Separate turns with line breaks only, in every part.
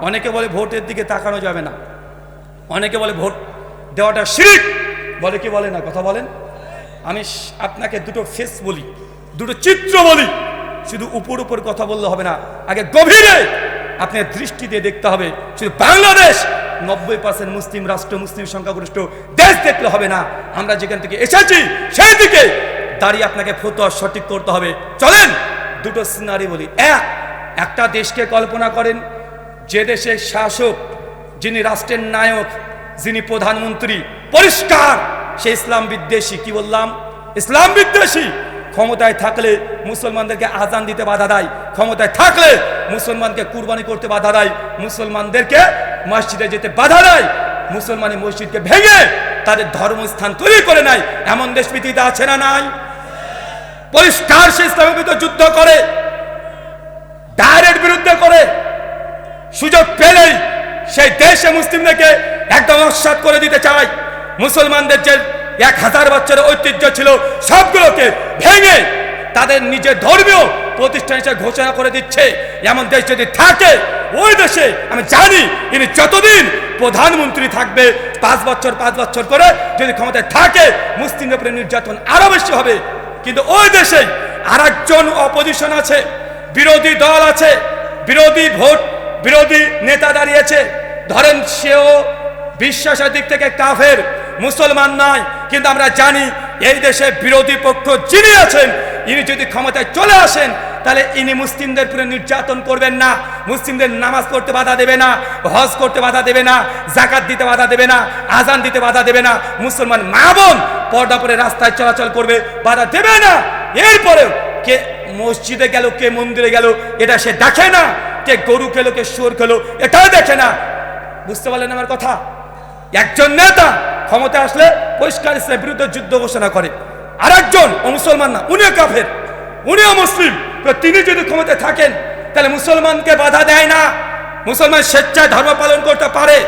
অনেকে বলে ভোটের দিকে তাকানো যাবে না। অনেকে বলে ভোট দেওয়াটা শিরিক। বলে কি বলে না? কথা বলেন। আমি আপনাকে দুটো ফেস বলি, দুটো চিত্র বলি। শুধু উপর উপর কথা বললে হবে না, আগে গভীরে আপনি দৃষ্টি দিয়ে দেখতে হবে। শুধু বাংলাদেশ, নব্বই পার্সেন্ট মুসলিম রাষ্ট্র, মুসলিম সংখ্যাগরিষ্ঠ দেশ দেখলে হবে না। আমরা যেখান থেকে এসেছি সেই দিকে দাঁড়িয়ে আপনাকে ফতোয়া সঠিক করতে হবে। চলেন, দুটো সিনারি বলি। এক, একটা দেশকে কল্পনা করেন যে দেশের শাসক, যিনি রাষ্ট্রের নায়ক, যিনি প্রধানমন্ত্রী, পরিষ্কার, সে ইসলাম বিদ্বেষী। কি বললাম? ইসলাম বিদ্বেষী। ক্ষমতায় থাকলে মুসলমানদেরকে আজান দিতে বাধা দেয়। ক্ষমতায় থাকলে মুসলমানকে কুরবানি করতে বাধা দেয়। মুসলমানদেরকে মসজিদে যেতে বাধা দেয়। মুসলমানি মসজিদকে ভেঙে তাদের ধর্মস্থান তৈরি করে নেয়। এমন দেশ পৃথিবীতে আছে না নাই? পরিষ্কার সে ইসলামের বিরুদ্ধে যুদ্ধ করে, ডাইরেক্ট বিরুদ্ধে করে। সুযোগ পেলেই সেই দেশে মুসলিমদেরকে একদম অসাত করে দিতে চায় মুসলমানদের যে এক হাজার বছরের ঐতিহ্য ছিল, সবগুলোকে ভেঙে তাদের নিজের ধর্মীয় প্রতিষ্ঠান হিসেবে ঘোষণা করে দিচ্ছে। এমন দেশ যদি থাকে, ওই দেশে আমি জানি ইনি যতদিন প্রধানমন্ত্রী থাকবে, পাঁচ বছর পাঁচ বছর করে যদি ক্ষমতায় থাকে, মুসলিমদের উপরে নির্যাতন আরও বেশি হবে। কিন্তু ওই দেশে আর একজন অপোজিশন আছে, বিরোধী দল আছে, বিরোধী ভোট বিরোধী নেতা দাঁড়িয়েছে। ধরেন সেও বিশ্বাসের দিক থেকে কাফের, মুসলমান নয়, কিন্তু আমরা জানি এই দেশে বিরোধী পক্ষ যিনি আছেন, ইনি যদি ক্ষমতায় চলে আসেন, তাহলে ইনি মুসলিমদের পুরো নির্যাতন করবেন না। মুসলিমদের নামাজ পড়তে বাধা দেবে না, হজ করতে বাধা দেবে না, জাকাত দিতে বাধা দেবে না, আজান দিতে বাধা দেবে না। মুসলমান মা বোন পর্দা পরে রাস্তায় চলাচল করবে, বাধা দেবে না। এরপরেও কে মসজিদে গেল, কে মন্দিরে গেল, এটা সে দেখে না। কে গরু খেলো, কে সুর খেলো, এটাও দেখে না। বুঝতে পারলেন আমার কথা? একজন নেতা ক্ষমতা আসলে পরিষ্কার ইসলামের বিরুদ্ধে যুদ্ধ ঘোষণা করে। আর একজন মুসলমান না, উনিও কাফের, উনিও মুসলিম। তো তিনি যদি ক্ষমতায় থাকেন, তাহলে মুসলমানকে বাধা দেয় না। মুসলমান স্বেচ্ছায় ধর্ম পালন করতে পারে।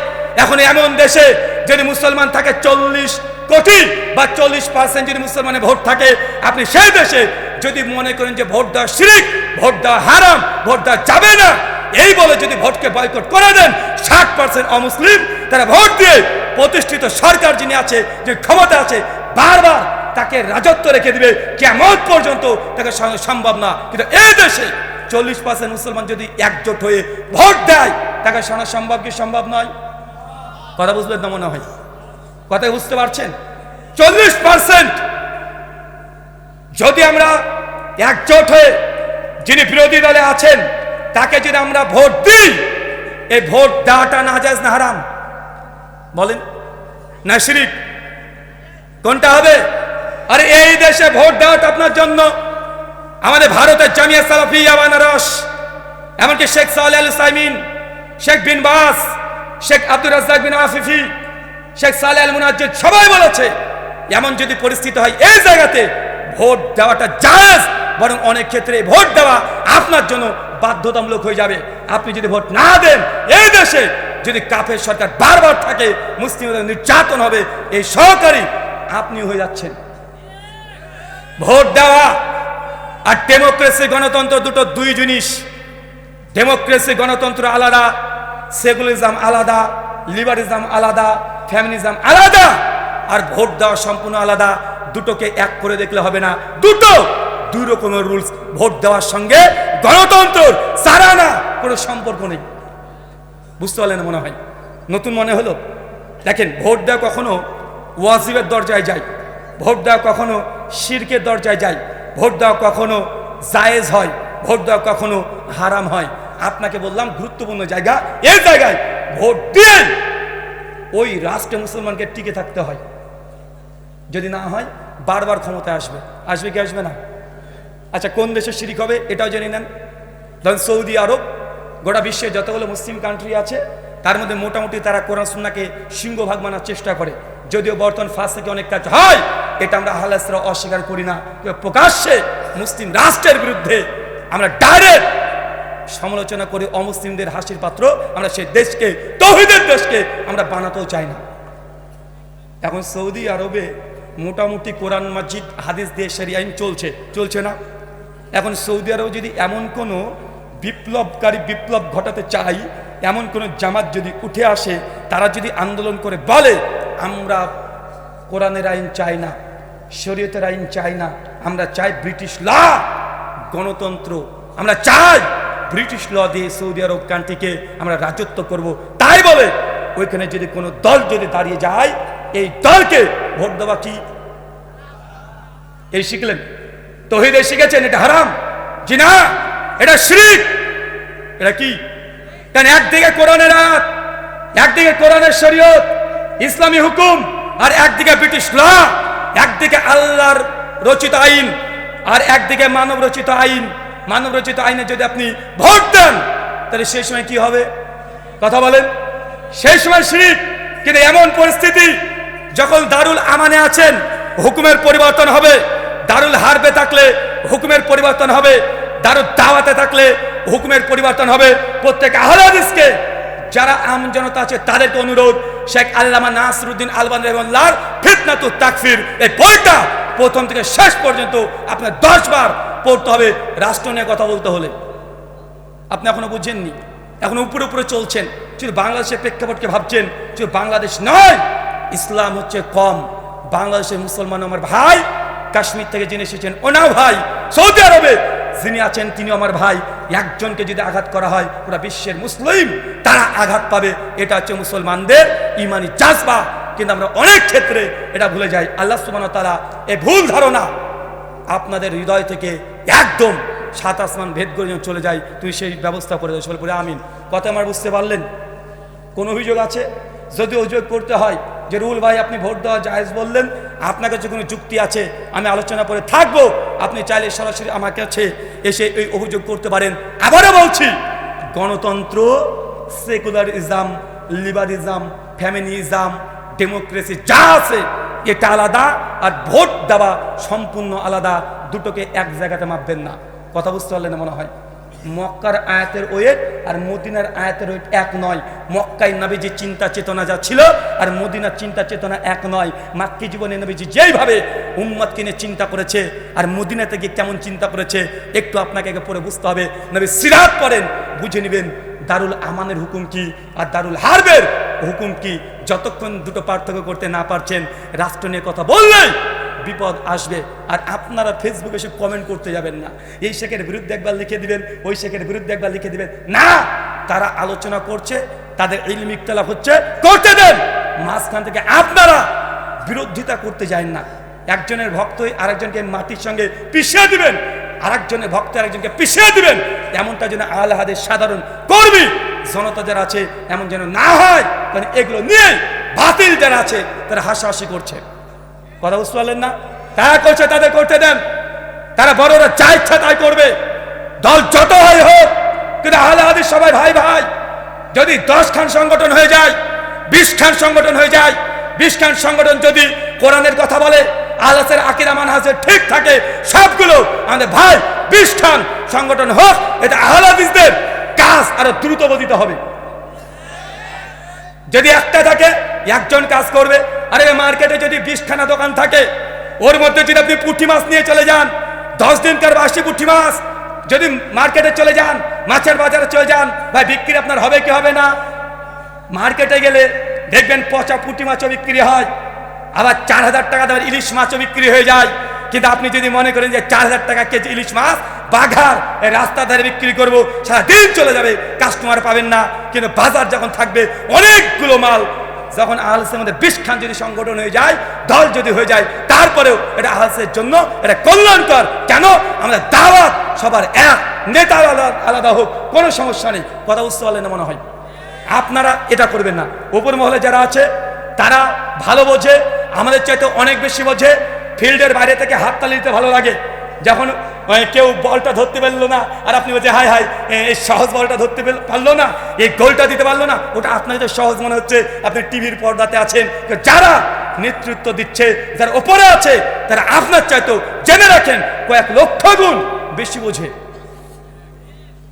এখন এমন দেশে যদি মুসলমান থাকে চল্লিশ কোটি বা চল্লিশ পার্সেন্ট যদি মুসলমানের ভোট থাকে, আপনি সেই দেশে যদি মনে করেন যে ভোট দেওয়া শিরিক, ভোট দেওয়া হারাম, ভোট দেওয়া যাবে না এই বলে যদি ভোটকে বয়কট করে দেন, ষাট পার্সেন্ট অমুসলিম, তারা ভোট দিয়ে প্রতিষ্ঠিত সরকার যিনি আছে, যে ক্ষমতা আছে, বারবার তাকে রাজত্ব রেখে দিবে। কেমন পর্যন্ত তাকে সম্ভব না। কিন্তু এই দেশে চল্লিশ পার্সেন্ট মুসলমান যদি একজোট হয়ে ভোট দেয়, তাকে শোনা সম্ভব কি সম্ভব নয়? কথা বুঝলেন না মনে হয়? কথা বুঝতে পারছেন? চল্লিশ পার্সেন্ট যদি আমরা একজোট হয়ে যিনি বিরোধী দলে আছেন তাকে যদি আমরা ভোট দিই, এই ভোট দেওয়াটা না যাজ না হারাম। বলেন, না শিরিক। কোনটা হবে? আরে এই দেশে ভোট দেওয়াটা আপনার জন্য। আমাদের ভারতের জামিয়া সালাফিয়া, বানারস, এমনকি শেখ সালে আল সাইমিন, শেখ বিন বাস, শেখ আব্দুর রাজ্জাক বিন আফিফি শেখ সালে আল মুনাজ্জিদ, সবাই বলেছে, এমন যদি পরিস্থিতি হয় এই জায়গাতে ভোট দেওয়াটা জায়েজ, বরং অনেক ক্ষেত্রে ভোট দেওয়া আপনার জন্য বাধ্যতামূলক হয়ে যাবে। আপনি যদি ভোট না দেন, এই দেশে যদি কাফের সরকার বারবার থাকে, মুসলিমদের নির্যাতন হবে, এই সহকারী আপনি হয়ে যাচ্ছেন। ভোট দেওয়া আর ডেমোক্রেসি, গণতন্ত্র দুটো দুই জিনিস। ডেমোক্রেসি, গণতন্ত্র আলাদা, সেকুলারিজম আলাদা লিবারিজম আলাদা ফ্যামিনিজম আলাদা, আর ভোট দেওয়া সম্পূর্ণ আলাদা। দুটোকে এক করে দেখলে হবে না। দুটো, দুই রকমের রুলস। ভোট দেওয়ার সঙ্গে গণতন্ত্র সারা না কোনো সম্পর্ক নেই। বুঝতে পারলেন মনে হয়? নতুন মনে হলো? দেখেন ভোট দেওয়া কখনো ওয়াজিবের দরজায় যায় ভোট দেওয়া কখনো শিরকের দরজায় যায় ভোট দেওয়া কখনো জায়েজ হয় ভোট দেওয়া কখনো হারাম হয়। আপনাকে বললাম, গুরুত্বপূর্ণ জায়গা, এই জায়গায় ভোট দিয়ে ওই রাষ্ট্রে মুসলমানকে টিকে থাকতে হয়। যদি না হয়, বারবার ক্ষমতায় আসবে। আসবে কি আসবে না? আচ্ছা কোন দেশে শিরিক হবে এটাও জেনে নেন। ধরেন সৌদি আরব, গোটা বিশ্বে যতগুলো মুসলিম কান্ট্রি আছে, তার মধ্যে মোটামুটি তারা কোরআন সুন্নাকে সিংহভাগ মানার চেষ্টা করে। যদিও বর্তমান ফাঁস থেকে অনেক কাজ হয় এটা আমরা হালাসরা অস্বীকার করি না। প্রকাশ্যে মুসলিম রাষ্ট্রের বিরুদ্ধে আমরা ডাইরেক্ট সমালোচনা করে, অমুসলিমদের হাসির পাত্র। আমরা সেই দেশকে, তহিদের দেশকে আমরা বানাতেও চাই না। এখন সৌদি আরবে মোটামুটি কোরআন মসজিদ হাদিস দিয়ে সেরি আইন চলছে। চলছে না? এখন সৌদি আরব যদি এমন কোনো বিপ্লবকারী বিপ্লব ঘটাতে চাই এমন কোন জামাত যদি উঠে আসে, তারা যদি আন্দোলন করে বলে, আমরা কোরআনের আইন চাই না, শরীয়তের আইন চাই না, আমরা চাই ব্রিটিশ ল, গণতন্ত্র, আমরা চাই ব্রিটিশ ল দিয়ে সৌদি আরব কান্ট্রিকে আমরা রাজত্ব করব। তাই বলে ওইখানে যদি কোনো দল যদি দাঁড়িয়ে যায়, এই দলকে ভোট দেওয়া কি? এই শিখলেন? তহিদে শিখেছেন, এটা হারাম জি না এটা শিরিক। এটা কি? কারণ একদিকে কোরআনের আয়াত, একদিকে কোরআনের শরীয়ত, ইসলামী হুকুম, আর একদিকে ব্রিটিশ ল, একদিকে আল্লাহর রচিত আইন, আর একদিকে মানব রচিত আইন। মানব রচিত আইনে যদি আপনি ভোট দেন, তাহলে সেই সময় কি হবে? কথা বলেন। সেই সময় শিরিক, কিন্তু এমন পরিস্থিতি, যখন দারুল আমানে আছেন, হুকুমের পরিবর্তন হবে দারুল হারবে থাকলে হুকুমের পরিবর্তন হবে, দারুল দাওয়াতে থাকলে হুকুমের পরিবর্তন হবে। প্রত্যেক আহলাদিসকে যারা আম জনতা আছে, তাদেরকে অনুরোধ, শেখ আল্লামা নাসরুদ্দিন আলবান রহমাল্লাহর ফিতনাতু তাকফির, এই বইটা প্রথম থেকে শেষ পর্যন্ত আপনার দশ বার পড়তে হবে। রাষ্ট্র নিয়ে কথা বলতে হলে। আপনি এখনও বুঝছেননি এখন উপরে উপরে চলছেন। শুধু বাংলাদেশের প্রেক্ষাপটকে ভাবছেন, শুধু বাংলাদেশ নয়, ইসলাম হচ্ছে কম। বাংলাদেশের মুসলমান আমার ভাই কাশ্মীর থেকে যিনি এসেছেন, ওনাও ভাই, সৌদি আরবে। যিনি আছেন তিনি আমার ভাই। একজনকে যদি আঘাত করা হয় পুরা বিশ্বের মুসলিম, তারা আঘাত পাবে। এটা হচ্ছে মুসলমানদের ইমানি জাজবা। কিন্তু আমরা অনেক ক্ষেত্রে এটা ভুলে যাই। আল্লাহ সুবান তারা এ ভুল ধারণা আপনাদের হৃদয় থেকে একদম সাত আসমান ভেদ করে যেন চলে যায়। তুই সেই ব্যবস্থা করে দেয় বলে আমিন। কথা আমার বুঝতে পারলেন? কোন অভিযোগ আছে? যদি অভিযোগ করতে হয় যে রুল ভাই আপনি ভোট দেওয়া জায়েজ বললেন আপনার কাছে কোনো যুক্তি আছে, আমি আলোচনা করে থাকব। আপনি চাইলে সরাসরি আমার কাছে এসে এই অভিযোগ করতে পারেন। আবারও বলছি, গণতন্ত্র, সেকুলারিজম, লিবারিজম, ফ্যামিনিজম, ডেমোক্রেসি যা আছে, এটা আলাদা আর ভোট দেওয়া সম্পূর্ণ আলাদা। দুটোকে এক জায়গাতে মাপবেন না। কথা বুঝতে পারলেন মনে হয়? মক্কার আয়াতের ওয়েট আর মদিনার আয়াতের ওয়েট এক নয়। মক্কায় নবীজির চিন্তা চেতনা যা ছিল আর মদিনার চিন্তা চেতনা এক নয়। মাক্কি জীবনে নবীজি যেইভাবে উম্মত কিনে চিন্তা করেছে আর মদিনাতে গিয়ে কেমন চিন্তা করেছে, একটু আপনাকে আগে পরে বুঝতে হবে। নবী সিরাত করেন বুঝে নেবেন দারুল আমানের হুকুম কি আর দারুল হারবের হুকুম কি। যতক্ষণ দুটো পার্থক্য করতে না পারছেন, রাষ্ট্র নিয়ে কথা বললেই বিপদ আসবে আর আপনারা ফেসবুকে এসে কমেন্ট করতে যাবেন না। এই শেখের বিরুদ্ধে একবার লিখে দিবেন, ওই শেখের বিরুদ্ধে একবার লিখে দিবেন। না! তারা আলোচনা করছে, তাদের ইলমি ইখতলাফ হচ্ছে, করতে দেন! মাঝখান থেকে আপনারা বিরোধিতা করতে যায় না। একজনের ভক্তই আরেকজনকে মাটির সঙ্গে পিছিয়ে দিবেন, আরেকজনের ভক্ত আরেকজনকে পিছিয়ে দিবেন। এমনটা যেন আল সাধারণ কর্মী জনতা যারা আছে, এমন যেন না হয়, কারণ এগুলো নিয়ে বাতিল যারা আছে, তারা হাসাহাসি করছে। কথা বুঝতে পারলেন না? তারা করছে, তাদের করতে দেন। তারা বড়রা যা ইচ্ছা তাই করবে। দল যত হয় হোক, কিন্তু আহলে হাদিস সবাই ভাই ভাই। যদি দশ খান সংগঠন হয়ে যায়, বিশ খান সংগঠন হয়ে যায়, বিশ খান সংগঠন যদি কোরআনের কথা বলে, আলাসের আকিরা মানহাজের ঠিক থাকে, সবগুলো আমাদের ভাই, বিশ খান সংগঠন হোক, এটা আহলাদিসদের কাজ আরও দ্রুত বদিতে হবে। যদি একটা থাকে, একজন কাজ করবে আরে মার্কেটে যদি বিশখানা দোকান থাকে, ওর মধ্যে যদি আপনি পুঁটি মাছ নিয়ে চলে যান, দশ দিনকার বাসি পুঁটি মাছ, যদি মার্কেটে চলে যান, মাছের বাজারে চলে যান, ভাই বিক্রি আপনার হবে কি হবে না? মার্কেটে গেলে দেখবেন পচা পুঁটি মাছও বিক্রি হয়, আবার চার হাজার টাকা দামের ইলিশ মাছও বিক্রি হয়ে যায়। কিন্তু আপনি যদি মনে করেন যে চার হাজার টাকা কেজি ইলিশ মাছ বাঘার রাস্তা ধারে বিক্রি করব, সারাদিন চলে যাবে, কাস্টমার পাবেন না। কিন্তু বাজার যখন থাকবে, অনেকগুলো মাল যখন আহলসের মধ্যে বিষ খান যদি সংগঠন হয়ে যায়, দল যদি হয়ে যায়, তারপরেও এটা আহলসের জন্য এটা কল্যাণকর। কেন? আমাদের দাওয়াত সবার এক, নেতা আলাদা আলাদা হোক, কোনো সমস্যা নেই। কথা বুঝতে পারলেন মনে হয়? আপনারা এটা করবেন না। উপর মহলে যারা আছে, তারা ভালো বোঝে, আমাদের চাইতে অনেক বেশি বোঝে। ফিল্ডের বাইরে থেকে হাততালি দিতে ভালো লাগে। যখন কেউ বলটা ধরতে পারল না, আর আপনি বলছেন হাই হাই এই সহজ বলটা ধরতে পারল না, এই গোলটা দিতে পারল না, ওটা আপনার সহজ মনে হচ্ছে, আপনি টিভির পর্দাতে আছেন যারা নেতৃত্ব দিচ্ছে, যারা ওপরে আছে, তারা আপনার চাইতো জেনে রাখেন, কয়েক লক্ষ গুণ বেশি বোঝে।